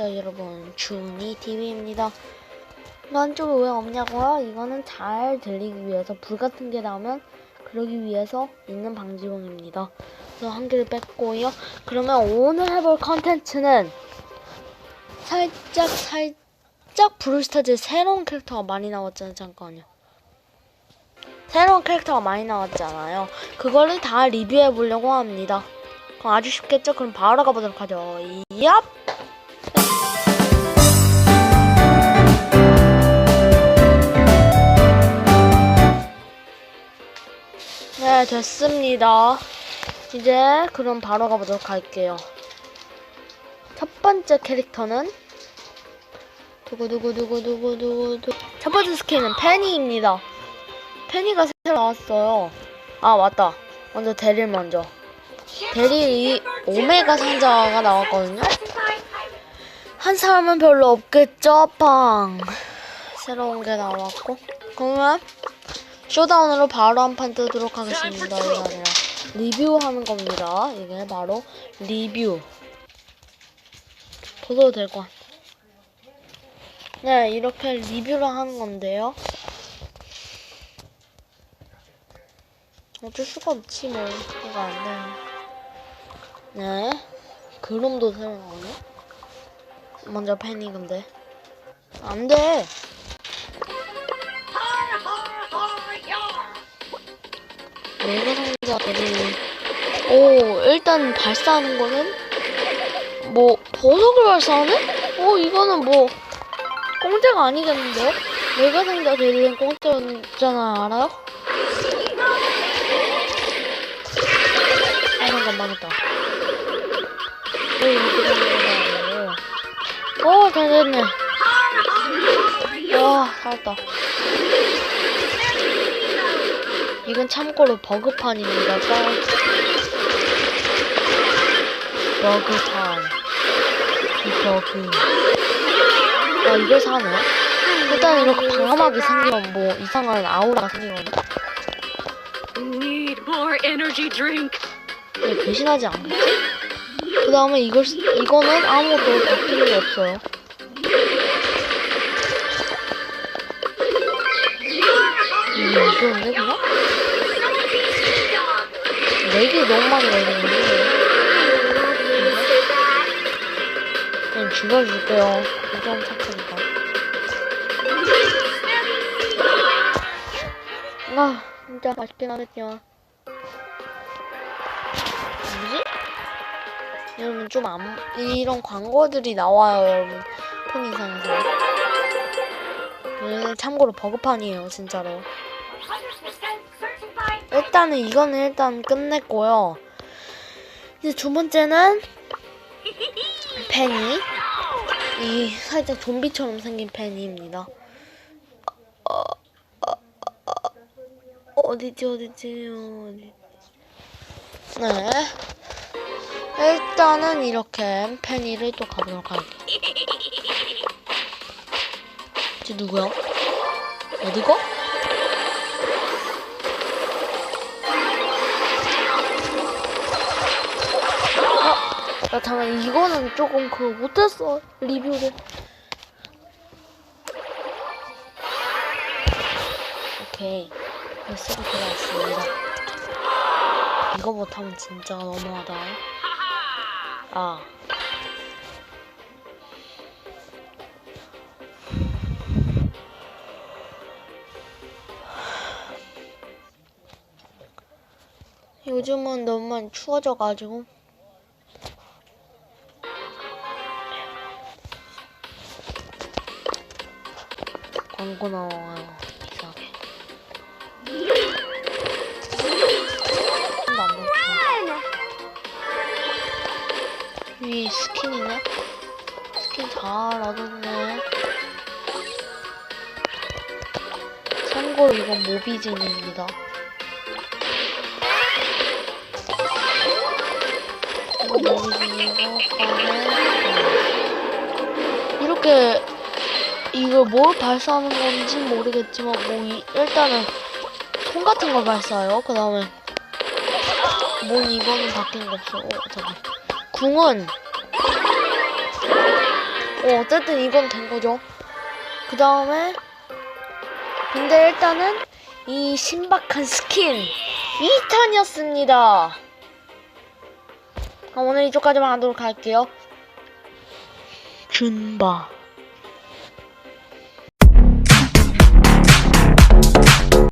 안녕하세요 여러분. 준이TV입니다. 난 쪽이 왜 없냐고요? 이거는 잘 들리기 위해서 불 같은 게 나오면 그러기 위해서 있는 방지용입니다. 그래서 한 개를 뺐고요. 그러면 오늘 해볼 컨텐츠는 살짝 살짝 브루스타즈의 새로운 캐릭터가 많이 나왔잖아요. 잠깐만요. 새로운 캐릭터가 많이 나왔잖아요. 그거를 다 리뷰해 보려고 합니다. 그럼 아주 쉽겠죠? 그럼 바로 가보도록 하죠. 얍! 네, 됐습니다. 이제 그럼 바로 가보도록 할게요. 첫 번째 캐릭터는 두구두구두구두구두구 첫 번째 스킨은 페니입니다. 페니가 새로 나왔어요. 아 맞다. 먼저 데릴 먼저. 데릴이 오메가 상자가 나왔거든요. 한 사람은 별로 없겠죠, 빵. 새로운 게 나왔고. 그러면 쇼다운으로 바로 한 판 뜨도록 하겠습니다. 이게 아니라 리뷰하는 겁니다. 이게 바로 리뷰. 보셔도 될것 같아요. 네, 이렇게 리뷰를 하는 건데요. 어쩔 수가 없지 뭐. 이거 안 돼. 네. 그림도 새로 나오네. 먼저 팬이 근데. 안 돼. 메가 상자들이 오 일단 발사하는 거는 뭐 보석을 발사하네? 오 이거는 뭐 공짜가 아니겠는데요? 메가 상자 대리는 공짜잖아요 알아요? 아 잠깐 망했다 왜 이렇게 되는 거야 오 잘 됐네 와 살았다 이건 참고로 버그판입니다. 짤. 버그판. 이 버그. 아, 이걸 사네. 일단 이렇게 방음하게 생기면 뭐 이상한 아우라가 생기거든. Need more energy drink. 왜 배신하지 않겠지? 그 다음에 이걸, 쓰- 이거는 아무것도 바뀌는 게 없어요. 음, 이거인데, 그냥? 렉이 너무 많이 걸리는데. 그냥 죽여줄게요. 이점 착하니까. 아, 진짜 맛있긴 하겠지만. 뭐지? 여러분 좀 안, 이런 광고들이 나와요, 여러분. 폰 이상에서. 음, 참고로 버그판이에요, 진짜로. 일단은 이거는 일단 끝냈고요. 이제 두 번째는 penny. 이 살짝 좀비처럼 생긴 펜니입니다. 어, 어, 어, 어 디지 어디지 어디. 네. 일단은 이렇게 펜니를 또 가보도록 할게요. 쟤 누구야? 어디고? 나 잠깐 이거는 조금 그 못했어 리뷰를. 오케이 벌써부 들어왔습니다. 이거 못하면 진짜 너무하다. 아. 요즘은 너무 많이 추워져가지고 광고 나와요. 이상하게 안 먹혀 위 스킨이네? 스킨 잘 놔뒀네. 참고로 이건 모비진입니다. 이건 모비진이고 이렇게 이거 뭘 발사하는 건지 모르겠지만 뭐 이- 일단은 총 같은 걸 발사해요. 그 다음에 뭔 이거는 바뀐 거 없어. 어, 잠깐. 궁은 어, 어쨌든 이건 된 거죠. 그 다음에 근데 일단은 이 신박한 스킨 2탄이었습니다. 그럼 오늘 이쪽까지만 하도록 할게요. 준바.